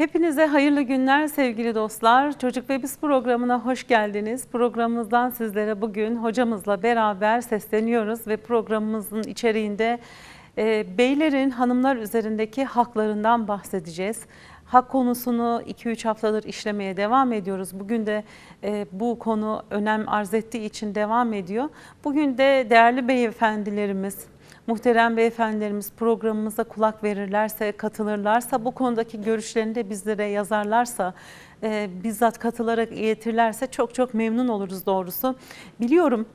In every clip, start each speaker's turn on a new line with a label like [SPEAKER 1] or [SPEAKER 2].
[SPEAKER 1] Hepinize hayırlı günler sevgili dostlar. Çocuk ve Biz programına hoş geldiniz. Programımızdan sizlere bugün hocamızla beraber sesleniyoruz ve programımızın içeriğinde e, beylerin hanımlar üzerindeki haklarından bahsedeceğiz. Hak konusunu 2-3 haftadır işlemeye devam ediyoruz. Bugün de e, bu konu önem arz ettiği için devam ediyor. Bugün de değerli beyefendilerimiz, muhterem beyefendilerimiz programımıza kulak verirlerse, katılırlarsa, bu konudaki görüşlerini de bizlere yazarlarsa, e, bizzat katılarak iletirlerse çok çok memnun oluruz doğrusu. Biliyorum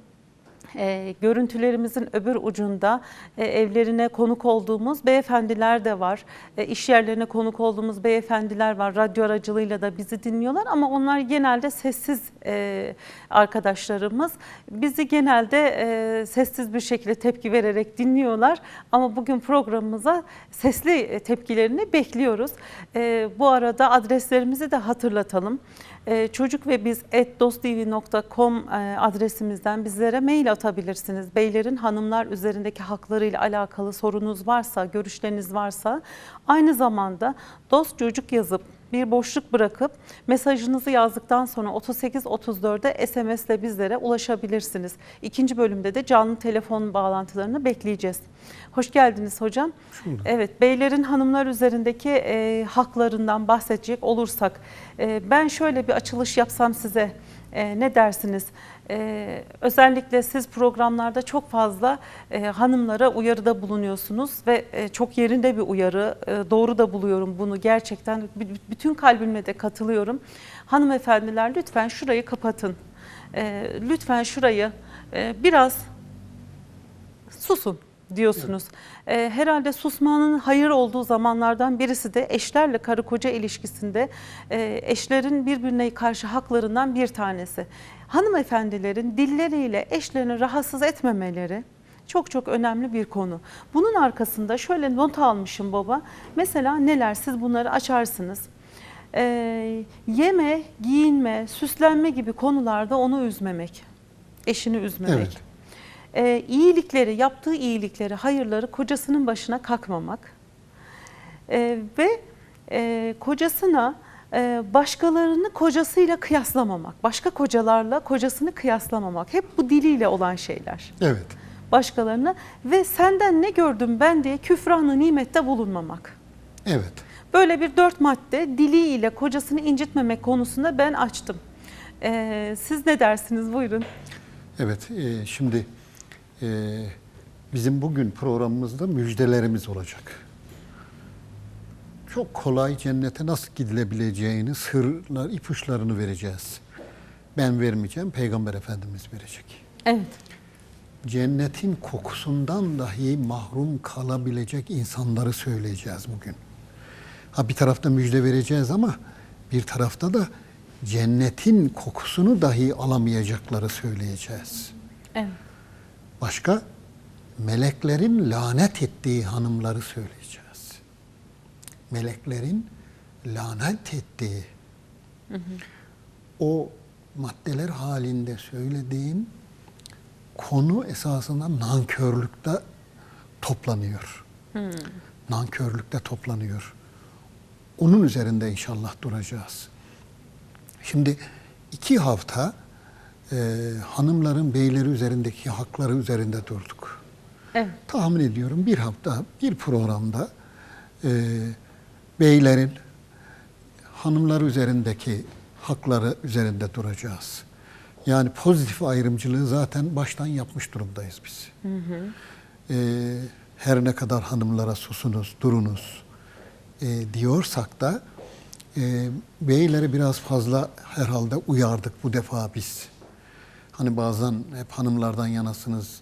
[SPEAKER 1] e, görüntülerimizin öbür ucunda e, evlerine konuk olduğumuz beyefendiler de var. E, iş yerlerine konuk olduğumuz beyefendiler var. Radyo aracılığıyla da bizi dinliyorlar ama onlar genelde sessiz e, arkadaşlarımız. Bizi genelde e, sessiz bir şekilde tepki vererek dinliyorlar. Ama bugün programımıza sesli e, tepkilerini bekliyoruz. E, bu arada adreslerimizi de hatırlatalım. Ee, çocuk ve biz dosttv.com e, adresimizden bizlere mail atabilirsiniz. Beylerin hanımlar üzerindeki haklarıyla alakalı sorunuz varsa, görüşleriniz varsa aynı zamanda dost çocuk yazıp bir boşluk bırakıp mesajınızı yazdıktan sonra 3834'e SMS ile bizlere ulaşabilirsiniz. İkinci bölümde de canlı telefon bağlantılarını bekleyeceğiz. Hoş geldiniz hocam. Evet, beylerin hanımlar üzerindeki e, haklarından bahsedecek olursak, e, ben şöyle bir açılış yapsam size e, ne dersiniz? E, özellikle siz programlarda çok fazla e, hanımlara uyarıda bulunuyorsunuz ve e, çok yerinde bir uyarı, e, doğru da buluyorum bunu gerçekten. Bütün kalbimle de katılıyorum. Hanımefendiler lütfen şurayı kapatın. E, lütfen şurayı e, biraz susun diyorsunuz. Ee, herhalde susmanın hayır olduğu zamanlardan birisi de eşlerle karı koca ilişkisinde e, eşlerin birbirine karşı haklarından bir tanesi. Hanımefendilerin dilleriyle eşlerini rahatsız etmemeleri çok çok önemli bir konu. Bunun arkasında şöyle not almışım baba. Mesela neler siz bunları açarsınız. Ee, yeme, giyinme, süslenme gibi konularda onu üzmemek. Eşini üzmemek.
[SPEAKER 2] Evet.
[SPEAKER 1] Ee, iyilikleri, yaptığı iyilikleri, hayırları kocasının başına kakmamak. Ee, ve e, kocasına başkalarını kocasıyla kıyaslamamak. Başka kocalarla kocasını kıyaslamamak. Hep bu diliyle olan şeyler.
[SPEAKER 2] Evet.
[SPEAKER 1] Başkalarına ve senden ne gördüm ben diye küfranı nimette bulunmamak.
[SPEAKER 2] Evet.
[SPEAKER 1] Böyle bir dört madde diliyle kocasını incitmemek konusunda ben açtım. Ee, siz ne dersiniz? Buyurun.
[SPEAKER 2] Evet. e, şimdi e, bizim bugün programımızda müjdelerimiz olacak. Çok kolay cennete nasıl gidilebileceğini, sırlar, ipuçlarını vereceğiz. Ben vermeyeceğim, Peygamber Efendimiz verecek.
[SPEAKER 1] Evet.
[SPEAKER 2] Cennetin kokusundan dahi mahrum kalabilecek insanları söyleyeceğiz bugün. Ha bir tarafta müjde vereceğiz ama bir tarafta da cennetin kokusunu dahi alamayacakları söyleyeceğiz.
[SPEAKER 1] Evet.
[SPEAKER 2] Başka meleklerin lanet ettiği hanımları söyleyeceğiz. Meleklerin lanet ettiği o maddeler halinde söylediğim konu esasında nankörlükte toplanıyor. Nankörlükte toplanıyor. Onun üzerinde inşallah duracağız. Şimdi iki hafta e, hanımların beyleri üzerindeki hakları üzerinde durduk.
[SPEAKER 1] Evet.
[SPEAKER 2] Tahmin ediyorum bir hafta bir programda e, beylerin hanımlar üzerindeki hakları üzerinde duracağız. Yani pozitif ayrımcılığı zaten baştan yapmış durumdayız biz. E, her ne kadar hanımlara susunuz, durunuz e, diyorsak da e, beyleri biraz fazla herhalde uyardık bu defa biz. Hani bazen hep hanımlardan yanasınız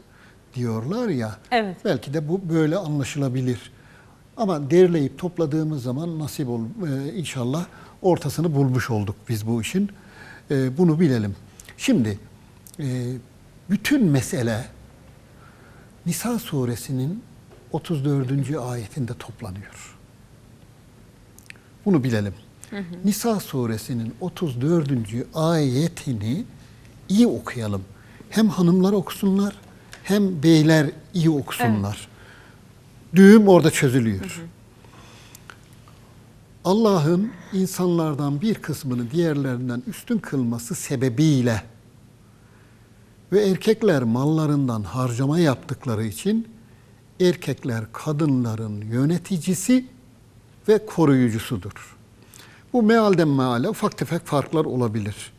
[SPEAKER 2] diyorlar ya.
[SPEAKER 1] Evet.
[SPEAKER 2] Belki de bu böyle anlaşılabilir. Ama derleyip topladığımız zaman nasip ol e, inşallah ortasını bulmuş olduk biz bu işin. E, bunu bilelim. Şimdi e, bütün mesele Nisa suresinin 34. ayetinde toplanıyor. Bunu bilelim. Nisa suresinin 34. ayetini iyi okuyalım. Hem hanımlar okusunlar hem beyler iyi okusunlar. Düğüm orada çözülüyor. Allah'ın insanlardan bir kısmını diğerlerinden üstün kılması sebebiyle ve erkekler mallarından harcama yaptıkları için erkekler kadınların yöneticisi ve koruyucusudur. Bu mealden meale ufak tefek farklar olabilir.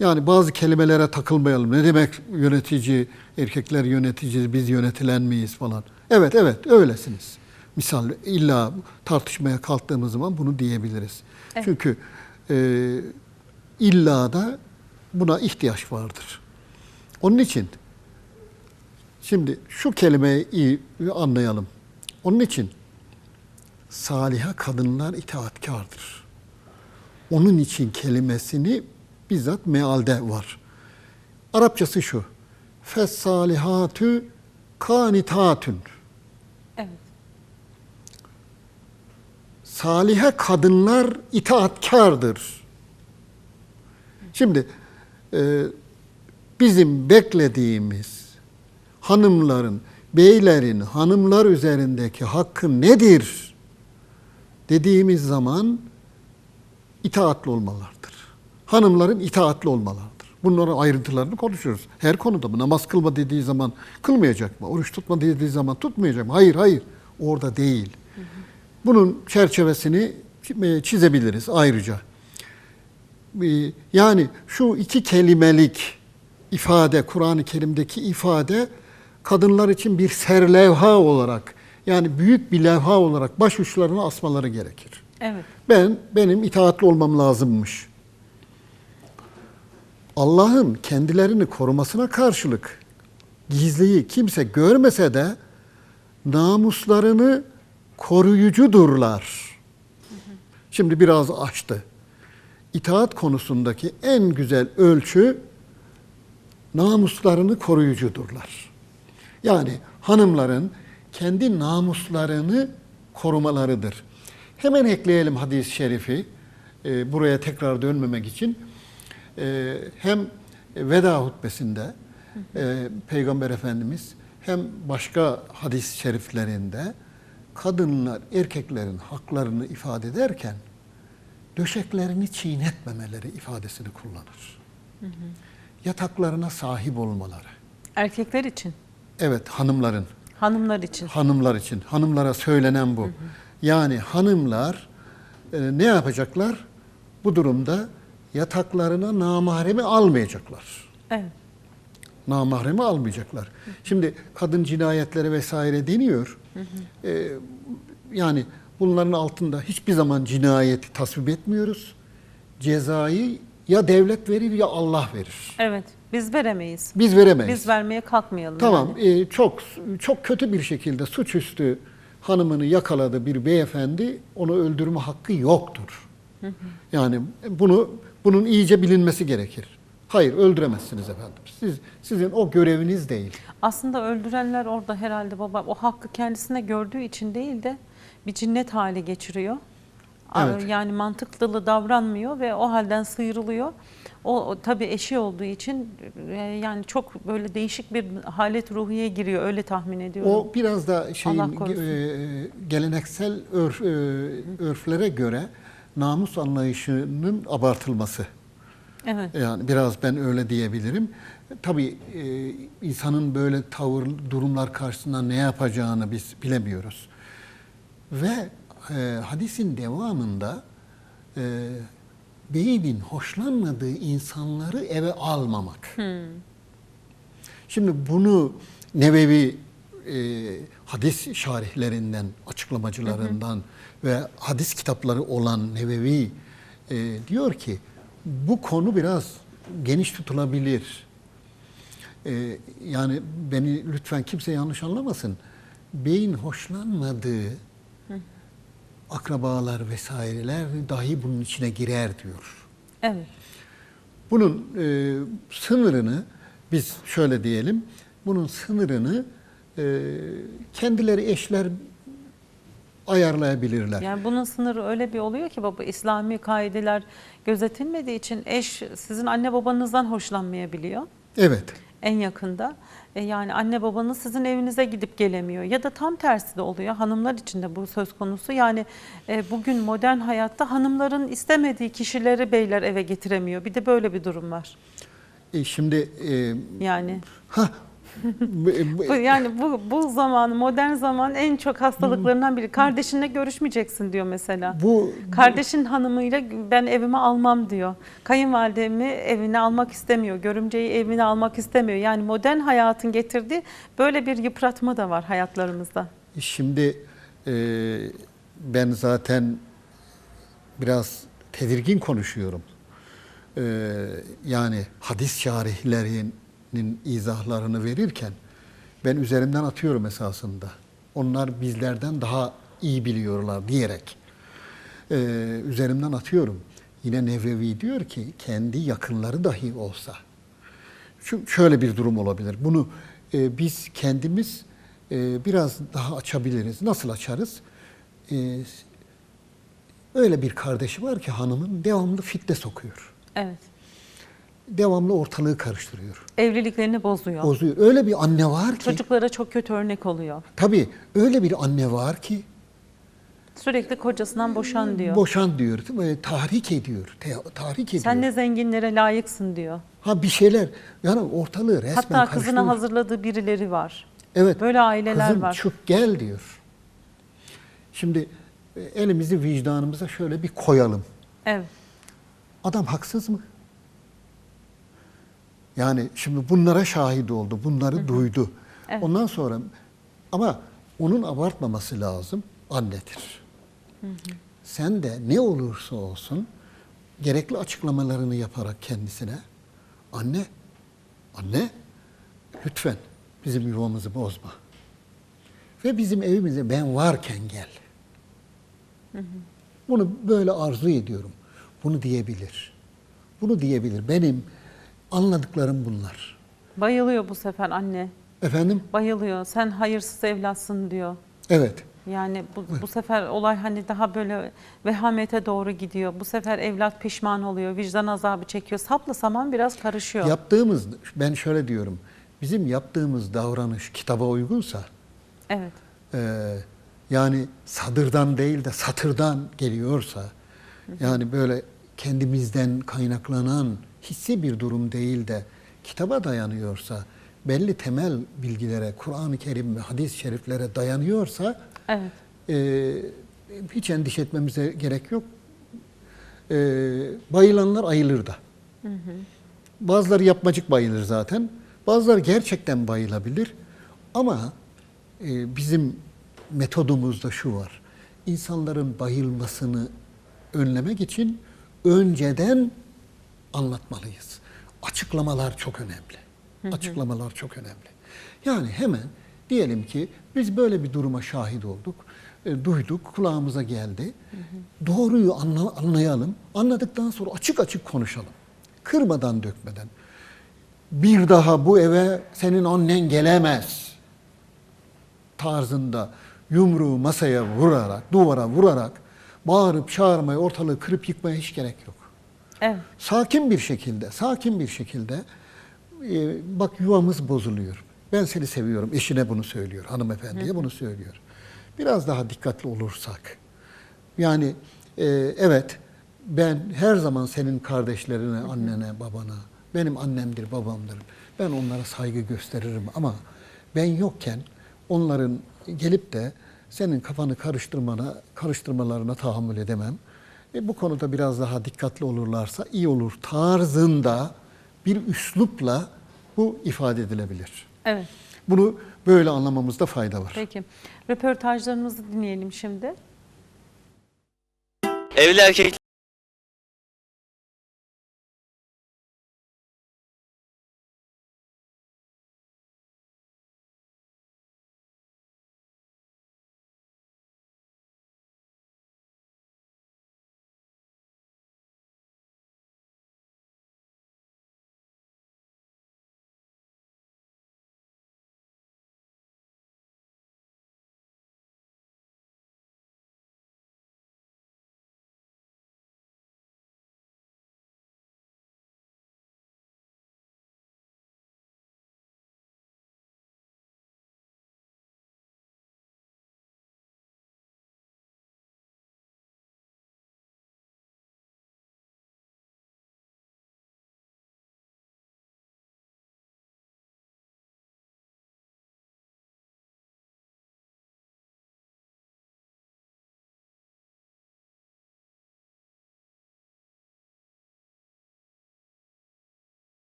[SPEAKER 2] Yani bazı kelimelere takılmayalım. Ne demek yönetici, erkekler yönetici, biz yönetilen miyiz falan. Evet, evet öylesiniz. Misal illa tartışmaya kalktığımız zaman bunu diyebiliriz.
[SPEAKER 1] Evet.
[SPEAKER 2] Çünkü e, illa da buna ihtiyaç vardır. Onun için şimdi şu kelimeyi iyi anlayalım. Onun için saliha kadınlar itaatkardır. Onun için kelimesini bizzat mealde var. Arapçası şu. Fessalihatü kanitatün.
[SPEAKER 1] Evet.
[SPEAKER 2] Salihe kadınlar itaatkardır. Şimdi e, bizim beklediğimiz hanımların, beylerin hanımlar üzerindeki hakkı nedir dediğimiz zaman itaatli olmalardır. Hanımların itaatli olmalardır. Bunların ayrıntılarını konuşuyoruz. Her konuda bu namaz kılma dediği zaman kılmayacak mı? Oruç tutma dediği zaman tutmayacak mı? Hayır, hayır. Orada değil. Bunun çerçevesini çizebiliriz ayrıca. Ee, Yani şu iki kelimelik ifade, Kur'an-ı Kerim'deki ifade kadınlar için bir serlevha olarak yani büyük bir levha olarak baş uçlarına asmaları gerekir.
[SPEAKER 1] Evet.
[SPEAKER 2] Ben benim itaatli olmam lazımmış. Allah'ın kendilerini korumasına karşılık gizliyi kimse görmese de namuslarını koruyucudurlar. Şimdi biraz açtı. İtaat konusundaki en güzel ölçü namuslarını koruyucudurlar. Yani hanımların kendi namuslarını korumalarıdır. Hemen ekleyelim hadis-i şerifi. e, buraya tekrar dönmemek için. E, hem veda hutbesinde e, Peygamber Efendimiz hem başka hadis-i şeriflerinde kadınlar erkeklerin haklarını ifade ederken döşeklerini çiğnetmemeleri ifadesini kullanır. Yataklarına sahip olmaları.
[SPEAKER 1] Erkekler için,
[SPEAKER 2] Evet hanımların
[SPEAKER 1] hanımlar için.
[SPEAKER 2] hanımlar için. Hanımlara söylenen bu. Yani hanımlar e, ne yapacaklar? Bu durumda yataklarına namahremi almayacaklar.
[SPEAKER 1] Evet.
[SPEAKER 2] Namahremi almayacaklar. Şimdi kadın cinayetleri vesaire deniyor. E, yani bunların altında hiçbir zaman cinayeti tasvip etmiyoruz. Cezayı ya devlet verir ya Allah verir.
[SPEAKER 1] Evet. Biz veremeyiz.
[SPEAKER 2] Biz veremeyiz.
[SPEAKER 1] Biz vermeye kalkmayalım.
[SPEAKER 2] Tamam,
[SPEAKER 1] yani.
[SPEAKER 2] e, çok çok kötü bir şekilde suçüstü hanımını yakaladı bir beyefendi, onu öldürme hakkı yoktur. Yani bunu bunun iyice bilinmesi gerekir. Hayır, öldüremezsiniz efendim. Siz sizin o göreviniz değil.
[SPEAKER 1] Aslında öldürenler orada herhalde baba o hakkı kendisine gördüğü için değil de bir cinnet hali geçiriyor.
[SPEAKER 2] Evet.
[SPEAKER 1] Yani mantıklı davranmıyor ve o halden sıyrılıyor. O, o tabii eşi olduğu için e, yani çok böyle değişik bir halet ruhiye giriyor öyle tahmin ediyorum.
[SPEAKER 2] O biraz da şeyin
[SPEAKER 1] korusun.
[SPEAKER 2] e, geleneksel örf, e, örflere göre namus anlayışının abartılması.
[SPEAKER 1] evet.
[SPEAKER 2] Yani biraz ben öyle diyebilirim. Tabii e, insanın böyle tavır, durumlar karşısında ne yapacağını biz bilemiyoruz. Ve e, hadisin devamında e, beynin hoşlanmadığı insanları eve almamak. Şimdi bunu Nevevi e, hadis şarihlerinden, açıklamacılarından ve hadis kitapları olan Nevevi e, diyor ki bu konu biraz geniş tutulabilir. E, yani beni lütfen kimse yanlış anlamasın. Beyin hoşlanmadığı akrabalar vesaireler dahi bunun içine girer diyor.
[SPEAKER 1] Evet.
[SPEAKER 2] Bunun e, sınırını biz şöyle diyelim, bunun sınırını e, kendileri eşler ayarlayabilirler.
[SPEAKER 1] Yani bunun sınırı öyle bir oluyor ki baba İslami kaideler gözetilmediği için eş sizin anne babanızdan hoşlanmayabiliyor
[SPEAKER 2] Evet.
[SPEAKER 1] en yakında. E, yani anne babanız sizin evinize gidip gelemiyor ya da tam tersi de oluyor. Hanımlar için de bu söz konusu. Yani e, bugün modern hayatta hanımların istemediği kişileri beyler eve getiremiyor. Bir de böyle bir durum var.
[SPEAKER 2] E, şimdi e,
[SPEAKER 1] Yani
[SPEAKER 2] ha bu- bu,
[SPEAKER 1] yani bu bu zaman modern zaman en çok hastalıklarından biri. Kardeşinle görüşmeyeceksin diyor mesela.
[SPEAKER 2] bu
[SPEAKER 1] Kardeşin hanımıyla ben evime almam diyor. Kayınvalidemi evine almak istemiyor. Görümceyi evine almak istemiyor. Yani modern hayatın getirdiği böyle bir yıpratma da var hayatlarımızda.
[SPEAKER 2] Şimdi e, ben zaten biraz tedirgin konuşuyorum. E, yani hadis şarihlerinin izahlarını verirken ben üzerimden atıyorum esasında. Onlar bizlerden daha iyi biliyorlar diyerek e, üzerimden atıyorum. Yine Nevevi diyor ki kendi yakınları dahi olsa şu şöyle bir durum olabilir. Bunu e, biz kendimiz e, biraz daha açabiliriz. Nasıl açarız? E, öyle bir kardeşi var ki hanımın devamlı fitne sokuyor.
[SPEAKER 1] Evet.
[SPEAKER 2] Devamlı ortalığı karıştırıyor.
[SPEAKER 1] Evliliklerini bozuyor.
[SPEAKER 2] Bozuyor. Öyle bir anne var ki
[SPEAKER 1] Çocuklara çok kötü örnek oluyor.
[SPEAKER 2] tabii öyle bir anne var ki
[SPEAKER 1] Sürekli kocasından boşan diyor.
[SPEAKER 2] boşan diyor. Tahrik ediyor. te- tahrik ediyor.
[SPEAKER 1] Sen ne zenginlere layıksın diyor.
[SPEAKER 2] Ha bir şeyler yani ortalığı resmen
[SPEAKER 1] Hatta kızına
[SPEAKER 2] karıştırıyor.
[SPEAKER 1] hazırladığı birileri var.
[SPEAKER 2] Evet.
[SPEAKER 1] Böyle aileler
[SPEAKER 2] Kızım
[SPEAKER 1] var.
[SPEAKER 2] çık gel diyor. Şimdi e, elimizi vicdanımıza şöyle bir koyalım.
[SPEAKER 1] Evet.
[SPEAKER 2] Adam haksız mı? Yani şimdi bunlara şahit oldu, bunları duydu.
[SPEAKER 1] Evet.
[SPEAKER 2] Ondan sonra ama onun abartmaması lazım, annedir. Sen de ne olursa olsun gerekli açıklamalarını yaparak kendisine anne, anne lütfen bizim yuvamızı bozma. Ve bizim evimize ben varken gel. Bunu böyle arzu ediyorum. Bunu diyebilir. Bunu diyebilir. Benim anladıklarım bunlar.
[SPEAKER 1] Bayılıyor bu sefer anne.
[SPEAKER 2] Efendim?
[SPEAKER 1] Bayılıyor. Sen hayırsız evlatsın diyor.
[SPEAKER 2] Evet.
[SPEAKER 1] Yani bu, bu sefer olay hani daha böyle vehamete doğru gidiyor. Bu sefer evlat pişman oluyor, vicdan azabı çekiyor. Sapla saman biraz karışıyor.
[SPEAKER 2] Yaptığımız, ben şöyle diyorum. Bizim yaptığımız davranış kitaba uygunsa,
[SPEAKER 1] Evet.
[SPEAKER 2] e, yani sadırdan değil de satırdan geliyorsa, yani böyle kendimizden kaynaklanan hissi bir durum değil de kitaba dayanıyorsa, belli temel bilgilere, Kur'an-ı Kerim ve hadis-i şeriflere dayanıyorsa,
[SPEAKER 1] Evet.
[SPEAKER 2] Ee, hiç endişe etmemize gerek yok. Ee, bayılanlar ayılır da. Bazıları yapmacık bayılır zaten. Bazıları gerçekten bayılabilir. Ama e, bizim metodumuzda şu var. İnsanların bayılmasını önlemek için önceden anlatmalıyız. Açıklamalar çok önemli. Açıklamalar çok önemli. Yani hemen diyelim ki biz böyle bir duruma şahit olduk, e, duyduk, kulağımıza geldi. Doğruyu anla- anlayalım. Anladıktan sonra açık açık konuşalım. Kırmadan dökmeden. Bir daha bu eve senin annen gelemez tarzında yumruğu masaya vurarak, duvara vurarak bağırıp çağırmaya, ortalığı kırıp yıkmaya hiç gerek yok.
[SPEAKER 1] Evet.
[SPEAKER 2] Sakin bir şekilde, sakin bir şekilde e, bak yuvamız bozuluyor. Ben seni seviyorum. Eşine bunu söylüyor. Hanımefendiye bunu söylüyor. Biraz daha dikkatli olursak. Yani e, evet ben her zaman senin kardeşlerine, annene, babana, benim annemdir, babamdır. Ben onlara saygı gösteririm ama ben yokken onların gelip de senin kafanı karıştırmana, karıştırmalarına tahammül edemem. E, bu konuda biraz daha dikkatli olurlarsa iyi olur tarzında bir üslupla bu ifade edilebilir.
[SPEAKER 1] Evet.
[SPEAKER 2] Bunu böyle anlamamızda fayda var.
[SPEAKER 1] Peki. Röportajlarımızı dinleyelim şimdi.
[SPEAKER 3] Evli erkek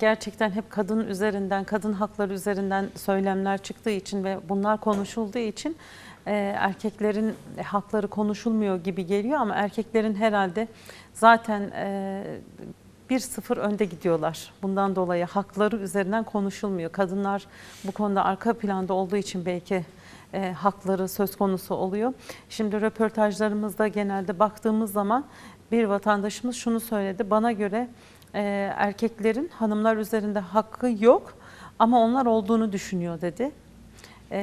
[SPEAKER 1] gerçekten hep kadın üzerinden, kadın hakları üzerinden söylemler çıktığı için ve bunlar konuşulduğu için e, erkeklerin hakları konuşulmuyor gibi geliyor ama erkeklerin herhalde zaten e, bir sıfır önde gidiyorlar. Bundan dolayı hakları üzerinden konuşulmuyor. Kadınlar bu konuda arka planda olduğu için belki e, hakları söz konusu oluyor. Şimdi röportajlarımızda genelde baktığımız zaman bir vatandaşımız şunu söyledi. Bana göre e, erkeklerin hanımlar üzerinde hakkı yok ama onlar olduğunu düşünüyor dedi. E,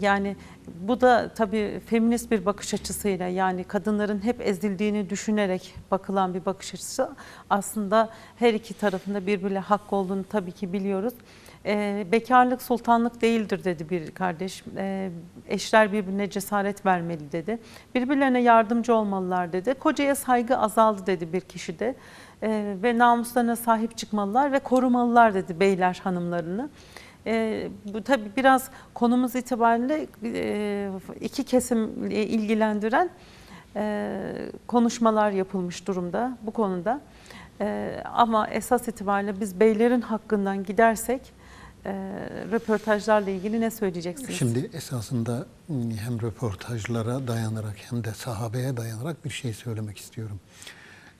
[SPEAKER 1] yani bu da tabii feminist bir bakış açısıyla yani kadınların hep ezildiğini düşünerek bakılan bir bakış açısı. Aslında her iki tarafında birbirine hakkı olduğunu tabii ki biliyoruz. E, bekarlık sultanlık değildir dedi bir kardeş. E, eşler birbirine cesaret vermeli dedi. Birbirlerine yardımcı olmalılar dedi. Kocaya saygı azaldı dedi bir kişi de. E, ve namuslarına sahip çıkmalılar ve korumalılar dedi beyler hanımlarını. E, bu tabii biraz konumuz itibariyle e, iki kesim ilgilendiren e, konuşmalar yapılmış durumda bu konuda. E, ama esas itibariyle biz beylerin hakkından gidersek e, röportajlarla ilgili ne söyleyeceksiniz?
[SPEAKER 2] Şimdi esasında hem röportajlara dayanarak hem de sahabeye dayanarak bir şey söylemek istiyorum.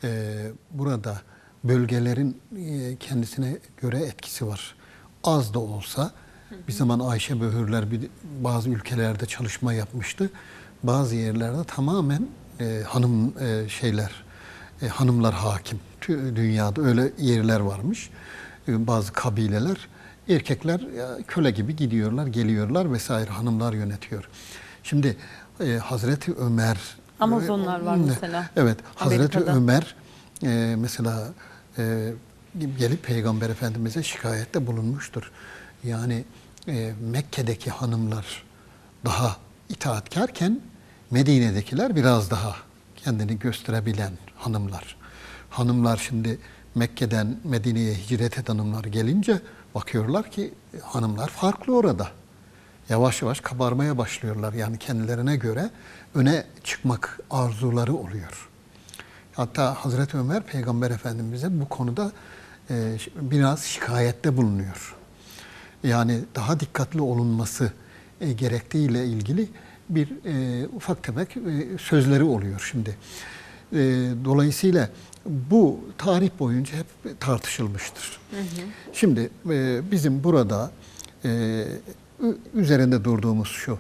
[SPEAKER 2] Ee, burada bölgelerin e, kendisine göre etkisi var. Az da olsa bir zaman Ayşe Böhürler bir, bazı ülkelerde çalışma yapmıştı. Bazı yerlerde tamamen e, hanım e, şeyler, e, hanımlar hakim. Tü- Dünyada öyle yerler varmış. E, bazı kabileler erkekler ya, köle gibi gidiyorlar, geliyorlar vesaire hanımlar yönetiyor. Şimdi e, Hazreti Ömer
[SPEAKER 1] Amazonlar var mesela.
[SPEAKER 2] Evet, Hazreti
[SPEAKER 1] Amerika'da.
[SPEAKER 2] Ömer e, mesela e, gelip Peygamber Efendimiz'e şikayette bulunmuştur. Yani e, Mekke'deki hanımlar daha itaatkarken Medine'dekiler biraz daha kendini gösterebilen hanımlar. Hanımlar şimdi Mekke'den Medine'ye hicret eden hanımlar gelince bakıyorlar ki hanımlar farklı orada. Yavaş yavaş kabarmaya başlıyorlar. Yani kendilerine göre öne çıkmak arzuları oluyor. Hatta Hazreti Ömer Peygamber Efendimiz'e bu konuda e, biraz şikayette bulunuyor. Yani daha dikkatli olunması e, gerektiğiyle ilgili bir e, ufak tefek e, sözleri oluyor şimdi. E, dolayısıyla bu tarih boyunca hep tartışılmıştır. Şimdi e, bizim burada e, üzerinde durduğumuz şu.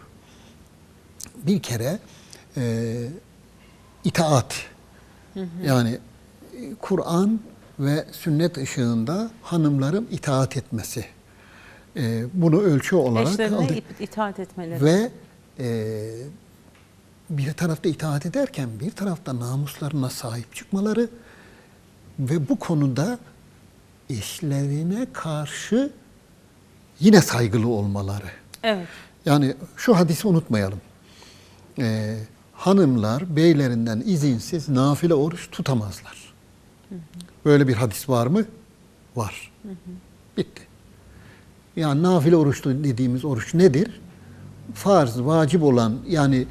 [SPEAKER 2] Bir kere e, itaat. Yani e, Kur'an ve sünnet ışığında hanımların itaat etmesi. E, bunu ölçü olarak
[SPEAKER 1] Eşlerine
[SPEAKER 2] aldık.
[SPEAKER 1] itaat etmeleri.
[SPEAKER 2] Ve e, bir tarafta itaat ederken bir tarafta namuslarına sahip çıkmaları ve bu konuda eşlerine karşı yine saygılı olmaları.
[SPEAKER 1] Evet.
[SPEAKER 2] Yani şu hadisi unutmayalım. Ee, hanımlar beylerinden izinsiz nafile oruç tutamazlar. Böyle bir hadis var mı? Var. Bitti. Yani nafile oruç dediğimiz oruç nedir? Farz, vacip olan yani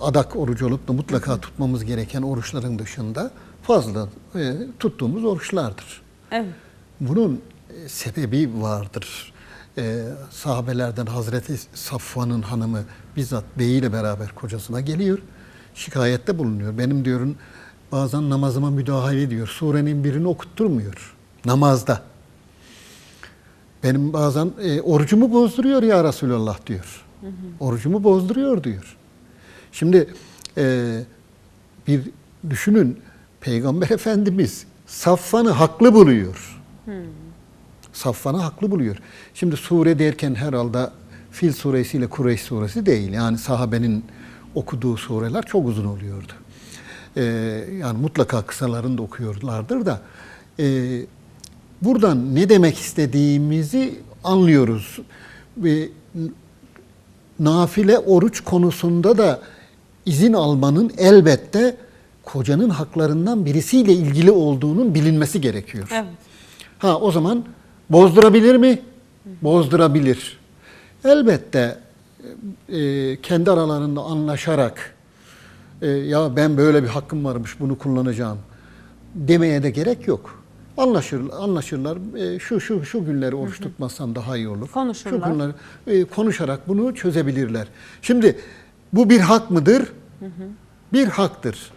[SPEAKER 2] adak orucu olup da mutlaka tutmamız gereken oruçların dışında fazla e, tuttuğumuz oruçlardır.
[SPEAKER 1] Evet.
[SPEAKER 2] Bunun e, sebebi vardır. Ee, sahabelerden Hazreti Safvan'ın hanımı bizzat beyiyle beraber kocasına geliyor. Şikayette bulunuyor. Benim diyorun bazen namazıma müdahale ediyor. Surenin birini okutturmuyor. Namazda. Benim bazen e, orucumu bozduruyor ya Resulallah diyor. Orucumu bozduruyor diyor. Şimdi e, bir düşünün Peygamber Efendimiz Safvan'ı haklı buluyor. Safvan'ı haklı buluyor. Şimdi sure derken herhalde Fil suresiyle Kureyş suresi değil. Yani sahabenin okuduğu sureler çok uzun oluyordu. Ee, yani mutlaka kısalarını da okuyorlardır da e, buradan ne demek istediğimizi anlıyoruz. Ve nafile oruç konusunda da izin almanın elbette kocanın haklarından birisiyle ilgili olduğunun bilinmesi gerekiyor.
[SPEAKER 1] Evet.
[SPEAKER 2] Ha o zaman bozdurabilir mi? Bozdurabilir. Elbette e, kendi aralarında anlaşarak e, ya ben böyle bir hakkım varmış bunu kullanacağım demeye de gerek yok. Anlaşır, anlaşırlar. E, şu şu şu günleri oruç tutmazsan daha iyi olur.
[SPEAKER 1] Konuşurlar.
[SPEAKER 2] Şu günleri e, konuşarak bunu çözebilirler. Şimdi bu bir hak mıdır? Bir haktır.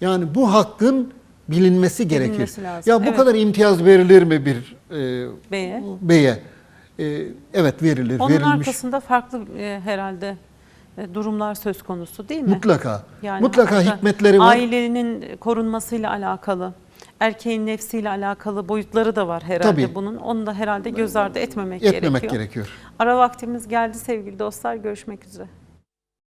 [SPEAKER 2] Yani bu hakkın bilinmesi gerekir.
[SPEAKER 1] Bilinmesi lazım,
[SPEAKER 2] Ya bu
[SPEAKER 1] evet.
[SPEAKER 2] kadar imtiyaz verilir mi bir e,
[SPEAKER 1] Beye.
[SPEAKER 2] beye? E, evet verilir,
[SPEAKER 1] Onun
[SPEAKER 2] verilmiş.
[SPEAKER 1] arkasında farklı e, herhalde e, durumlar söz konusu değil mi?
[SPEAKER 2] Mutlaka.
[SPEAKER 1] Yani
[SPEAKER 2] Mutlaka hikmetleri var.
[SPEAKER 1] Ailenin korunmasıyla alakalı, erkeğin nefsiyle alakalı boyutları da var herhalde
[SPEAKER 2] Tabii.
[SPEAKER 1] bunun. Onu da herhalde göz ardı etmemek,
[SPEAKER 2] Etmemek
[SPEAKER 1] gerekiyor.
[SPEAKER 2] gerekiyor.
[SPEAKER 1] Ara vaktimiz geldi sevgili dostlar. Görüşmek üzere.